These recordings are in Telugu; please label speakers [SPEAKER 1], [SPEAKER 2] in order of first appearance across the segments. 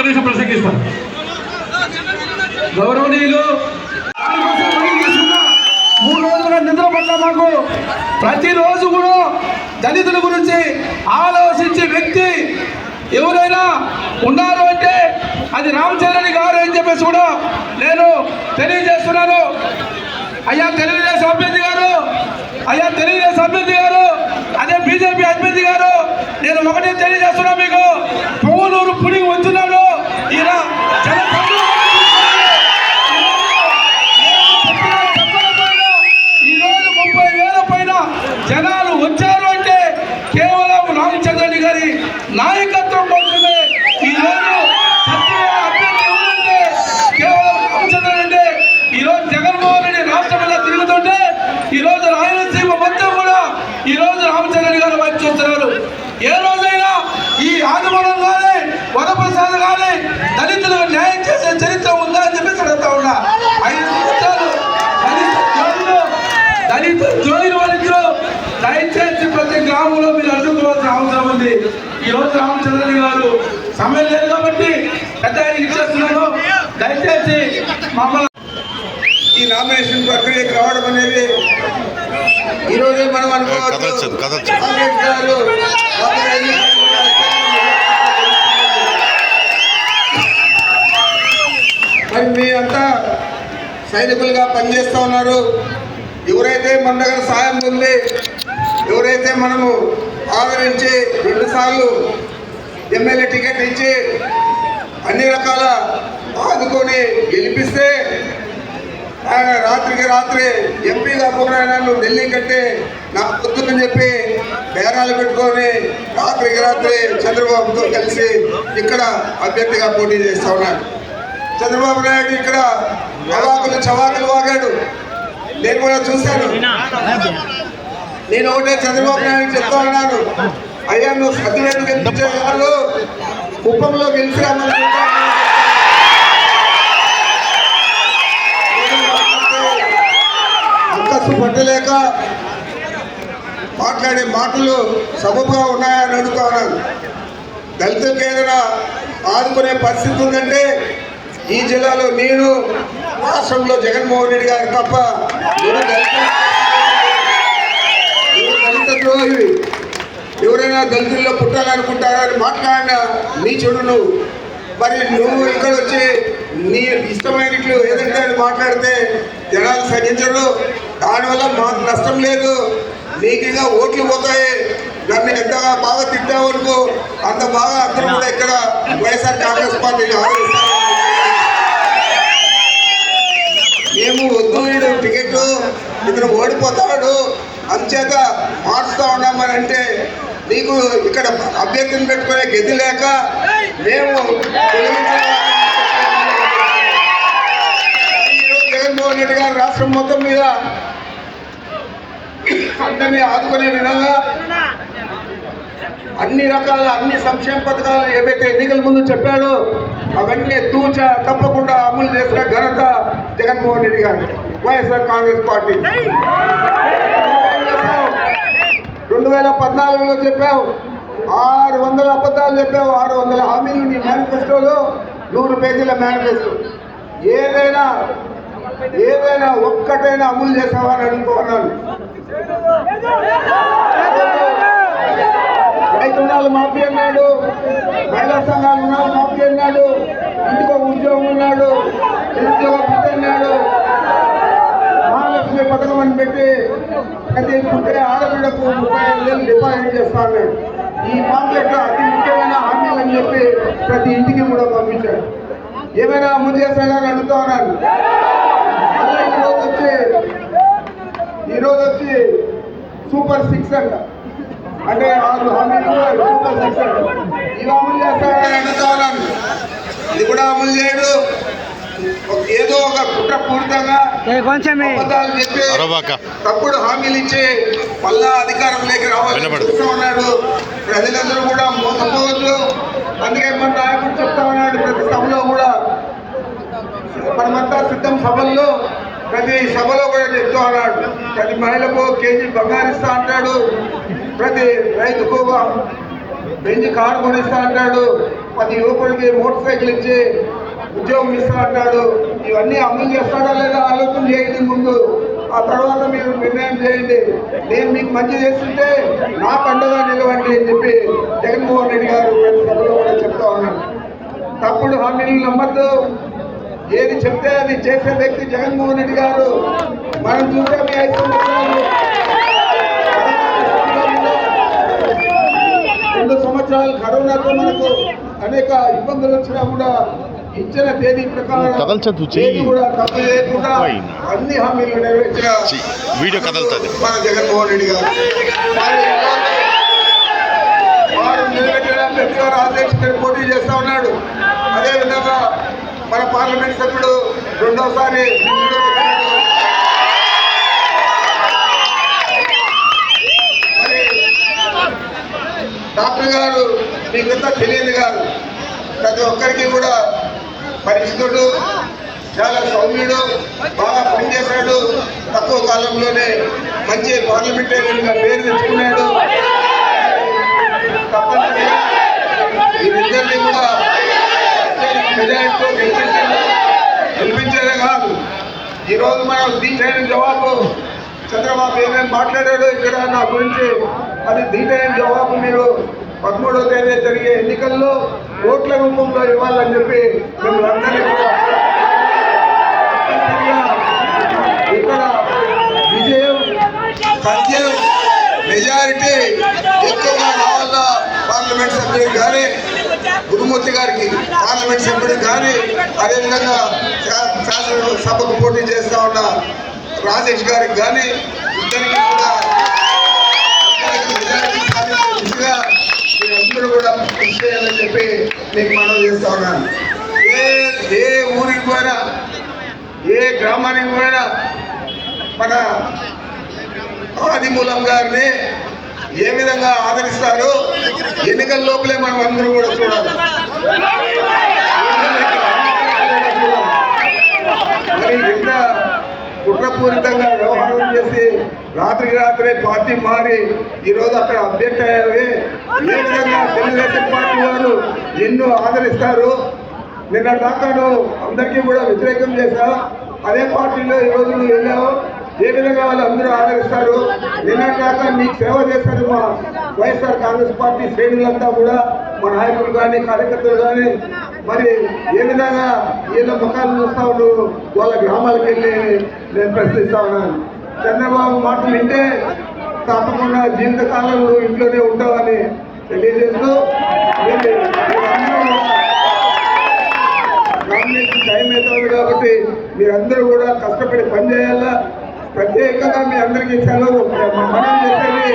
[SPEAKER 1] ఒక్క నిమిషం ప్రసంగిస్తారు గౌరవనీయులు మూడు రోజులుగా నిద్ర పట్ల మాకు ప్రతిరోజు కూడా దళితుల గురించి ఆలోచించే వ్యక్తి ఎవరైనా ఉన్నారు అంటే అది రామచరణ్ గారు అని చెప్పేసి కూడా నేను తెలియజేస్తున్నాను. అయ్యా తెలుగుదేశం అభ్యర్థి గారు అయ్యా తెలుగుదేశం అభ్యర్థి గారు అదే బీజేపీ అభ్యర్థి గారు నేను ఒకటే తెలియజేస్తున్నా మీకు పొంగనూరు పుడిగి వచ్చినాడు ఈయన జన ఈ రోజు ముప్పై వేల పైన జనాలు వచ్చారు అంటే కేవలం రామచంద్రని గారి నాయకత్వం కోసమే ఈ రోజు సత్యమైన అభ్యర్థి ఎవరంటే కేవలం రామచంద్రన్ అంటే ఈ రోజు జగన్మోహన్ రెడ్డి రాష్ట్రం మీద తిరుగుతుంటే ఈ రోజు రాయలసీమ మొత్తం కూడా ఈ రోజు రామచంద్రన్ గారు వైపు చూస్తున్నారు ఏ రోజైనా ఈ ఆదిమూలం కానీ వరప్రసాద్ కానీ దళితులకు న్యాయం చేసే చరిత్ర ఉందా అని చెప్పేసి అడుగుతా ఉన్నా ఐదు సంవత్సరాలు దళిత జోయిలు దళిత జోయిలు వాళ్ళిద్దరూ దయచేసి ప్రతి గ్రామంలో మీరు అడ్డుకోవాల్సిన అవసరం ఉంది ఈ రోజు రామచంద్రని గారు సమయం లేదు కాబట్టి పెద్ద ఇచ్చేస్తున్నాను దయచేసి మమ్మల్ని
[SPEAKER 2] ఈ నామినేషన్ ప్రక్రియకి రావడం అనేది ఈ రోజే మనం అనుకోవచ్చు. మరి మీ అంతా సైనికులుగా పనిచేస్తూ ఉన్నారు. ఎవరైతే మన దగ్గర సాయం ఉంది ఎవరైతే మనము ఆదరించి రెండుసార్లు ఎమ్మెల్యే టికెట్ ఇచ్చి అన్ని రకాల ఆదుకొని గెలిపిస్తే ఆయన రాత్రికి రాత్రి ఎంపీ కాకుండా నన్ను ఢిల్లీ కంటే నాకు పొద్దునని చెప్పి బేరాలు పెట్టుకొని రాత్రికి రాత్రి చంద్రబాబుతో కలిసి ఇక్కడ అభ్యర్థిగా పోటీ చేస్తా ఉన్నాడు. చంద్రబాబు నాయుడు ఇక్కడ అవాకులు చవాకులు వాగాడు. నేను కూడా చూశాను. నేను ఒకటే చంద్రబాబు నాయుడు చెప్తా ఉన్నాను. అయ్యా నువ్వు సత్యవేడు గెలిపించే వాళ్ళు కుప్పంలో గెలిచి అంతస్తు పట్టలేక మాట్లాడే మాటలు సబబుగా ఉన్నాయని అడుగుతా ఉన్నాను. దళితులకు ఏదైనా ఆదుకునే పరిస్థితి ఉందంటే ఈ జిల్లాలో నేను రాష్ట్రంలో జగన్మోహన్ రెడ్డి గారు తప్ప దళితులు ఎవరు ద్రోహి ఎవరైనా దళితుల్లో పుట్టాలనుకుంటారా అని మాట్లాడిన నీ చెడు నువ్వు మరి నువ్వు ఇక్కడ వచ్చి నీ ఇష్టమైనట్లు ఏదంటే మాట్లాడితే జనాలు సహించరు. దానివల్ల మాకు నష్టం లేదు. నీకు ఇంకా ఓట్లు పోతాయి. నన్ను ఎంత బాగా తిట్టావు అనుకో అంత బాగా అందరూ కూడా ఇక్కడ వైఎస్ఆర్ కాంగ్రెస్ పార్టీని ఆదరిస్తాను మేము వద్దు టికెట్ ఇతను ఓడిపోతాడు. అంచేత మార్చుతా ఉన్నామని అంటే నీకు ఇక్కడ అభ్యర్థిని పెట్టుకునే గది లేక మేము జగన్మోహన్ రెడ్డి గారు రాష్ట్రం మొత్తం మీద అందరినీ ఆదుకునే విధంగా అన్ని రకాల అన్ని సంక్షేమ పథకాలు ఏవైతే ఎన్నికల ముందు చెప్పాడో అవన్నీ తూచ తప్పకుండా అమలు చేసిన ఘనత జగన్మోహన్ రెడ్డి గారు వైఎస్ఆర్ కాంగ్రెస్ పార్టీ. రెండు వేల పద్నాలుగులో చెప్పావు. ఆరు వందల అబద్ధాలు చెప్పావు. ఆరు వందల హామీలు నీ మేనిఫెస్టోలో నూరు పేజీల మేనిఫెస్టో. ఏదైనా ఏదైనా ఒక్కటైనా అమలు చేసావా అని అడుగుతున్నాను రైతు మాఫీ అన్నాడు. మహిళా సంఘాలు ఉన్నాడు మాఫీ అన్నాడు. ఇంటికి ఉద్యోగం ఉన్నాడు. నిరుద్యోగ భృతి అన్నాడు. మహాలక్ష్మి పథకం అని పెట్టి ప్రతి పుట్టే ఆడపిల్లకు ముప్పై ఐదు వేలు డిపాజిట్ చేస్తాను ఈ పాంప్లెట్ అతి ముఖ్యమైన హామీలు అని చెప్పి ప్రతి ఇంటికి కూడా పంపించాడు. ఏమైనా అమలు చేస్తాడని అడుగుతా ఉన్నాను ఈరోజు వచ్చి ఈరోజు వచ్చి సూపర్ సిక్స్ అంట. అంటే ఆరు హామీలు సూపర్ సిక్స్ అంట. ఇవి అమలు చేస్తాడని అడుగుతా ఉన్నాను ఇది కూడా అమలు చేయడు. ఏదో ఒక కుట్ర పూరితంగా తప్పుడు హామీలు ఇచ్చి మళ్ళా అధికారంలోకి. చూస్తూ ఉన్నాడు. ప్రజలందరూ కూడా మోసపోవద్దు. అందుకే మన నాయకుడు చెప్తా ఉన్నాడు ప్రతి సభలో కూడా. మనమంతా సిద్ధం సభల్లో ప్రతి సభలో కూడా చెప్తూ ఉన్నాడు. ప్రతి మహిళకు కేజీ బంగారు ఇస్తా అంటాడు. ప్రతి రైతుకు బెంచ్ కారు కొనిస్తా అంటాడు. ప్రతి యువకుడికి మోటార్ సైకిల్ ఇచ్చి ఉద్యోగం ఇస్తా అంటాడు ఇవన్నీ అమలు చేస్తాడా లేదా ఆలోచన చేయండి ముందు. ఆ తర్వాత మీరు నిర్ణయం చేయండి. నేను మీకు మంచి చేస్తుంటే నా పండుగ నిలవండి అని చెప్పి జగన్మోహన్ రెడ్డి గారు సభలో కూడా చెప్తా ఉన్నాను తప్పుడు హామీలు నమ్మద్దు. ఏది చెప్తే అది చేసే వ్యక్తి జగన్మోహన్ రెడ్డి గారు. మనం చూసే మీ ఐదు సంవత్సరాలు. రెండు సంవత్సరాలు కరోనాతో మనకు అనేక ఇబ్బందులు వచ్చినా కూడా ఇచ్చిన తేదీ ప్రకారం. ఏది కూడా
[SPEAKER 3] పోయి.
[SPEAKER 2] అన్ని హామీలు నెరవేర్చిన
[SPEAKER 3] వీడియో కదలుతుంది.
[SPEAKER 2] మన జగన్మోహన్ రెడ్డి గారు. వారు వారు అధ్యక్షుడు పోటీ చేస్తా ఉన్నాడు. అదేవిధంగా మన పార్లమెంట్ సభ్యుడు రెండోసారి డాక్టర్ గారు మీకంతా తెలియదు గారు. ప్రతి ఒక్కరికి కూడా పరిచితుడు చాలా సౌమ్యుడు బాగా పనిచేశాడు. తక్కువ కాలంలోనే మంచి పార్లమెంటేరియన్గా పేరు తెచ్చుకున్నాడు. తప్పనిసరిగా వీరిద్దరిని కూడా మెజారిటీతో గెలిపించారు గెలిపించేదే కాదు. ఈరోజు మనం దీటైన జవాబు చంద్రబాబు ఏమేమి మాట్లాడాడు ఇక్కడ నా గురించి అది దీటైన జవాబు మీరు పదమూడవ తేదీ జరిగే ఎన్నికల్లో ఓట్ల రూపంలో ఇవ్వాలని చెప్పి మిమ్మల్ని అందరినీ కూడా తప్పనిసరిగా ఇక్కడ విజయం సత్యం మెజారిటీ ఎక్కువగా రావాలా పార్లమెంట్ సభ్యుడికి కానీ గురుమూర్తి గారికి పార్లమెంట్ సభ్యుడికి కానీ అదేవిధంగా శా- శాసనసభకు పోటీ చేస్తా ఉన్న రాజేష్ గారికి కానీ ఇద్దరికి కూడా అందరికీ మెజారిటీ దిశగా మీరందరూ కూడా కృషి చేయాలని చెప్పి మీకు మనవి చేస్తా ఉన్నాను. ఏ ఏ ఊరికి పోయినా ఏ గ్రామానికి పోయినా మన ఆదిమూలం గారిని ఏ విధంగా ఆదరిస్తారు ఎన్నికల లోపలే మనం అందరూ కూడా చూడాలి. మరి కుట్రపూరితంగా వ్యవహారం చేసి రాత్రికి రాత్రే పార్టీ మారి ఈరోజు అక్కడ అప్డేట్ అయ్యారు? ఏ విధంగా తెలుగుదేశం పార్టీ వారు ఎన్నో ఆదరిస్తారు? నిన్న దాకా అందరికీ కూడా వ్యతిరేకం చేశావు అదే పార్టీలో ఈరోజు నువ్వు వెళ్ళావు? ఏ విధంగా వాళ్ళు అందరూ ఆదరిస్తారు నిన్న మీకు సేవ చేశారు మా వైఎస్ఆర్ కాంగ్రెస్ పార్టీ శ్రేణులంతా కూడా మా నాయకులు కానీ కార్యకర్తలు కానీ మరి ఏ విధంగా వీళ్ళ ముఖాలు చూస్తా నువ్వు వాళ్ళ గ్రామాలకు వెళ్ళి నేను ప్రశ్నిస్తా ఉన్నాను. చంద్రబాబు మాటలు వింటే తప్పకుండా జీవితకాలం ఇంట్లోనే ఉంటామని తెలియజేస్తూ టైం అవుతుంది కాబట్టి మీరందరూ కూడా కష్టపడి పనిచేయాలా ప్రత్యేకంగా మీ అందరికీ సెలవు. మనం చేసేది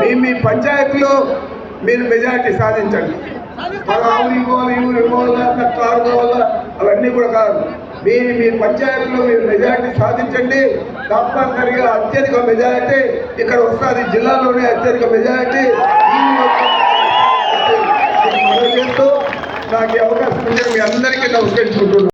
[SPEAKER 2] మీ మీ పంచాయతీలో మీరు మెజారిటీ సాధించండి. మన ఆవులు ఇవ్వాలి ఇవ్వరు ఇవ్వాలా కారు కావాలా? అవన్నీ కూడా కాదు. మీ మీ పంచాయతీలో మీరు మెజారిటీ సాధించండి. తప్పనిసరిగా అత్యధిక మెజారిటీ ఇక్కడ వస్తుంది. జిల్లాలోనే అత్యధిక మెజారిటీ. చేస్తూ నాకు అవకాశం ఉంటే మీ అందరికీ నమస్కరించుకుంటున్నాను.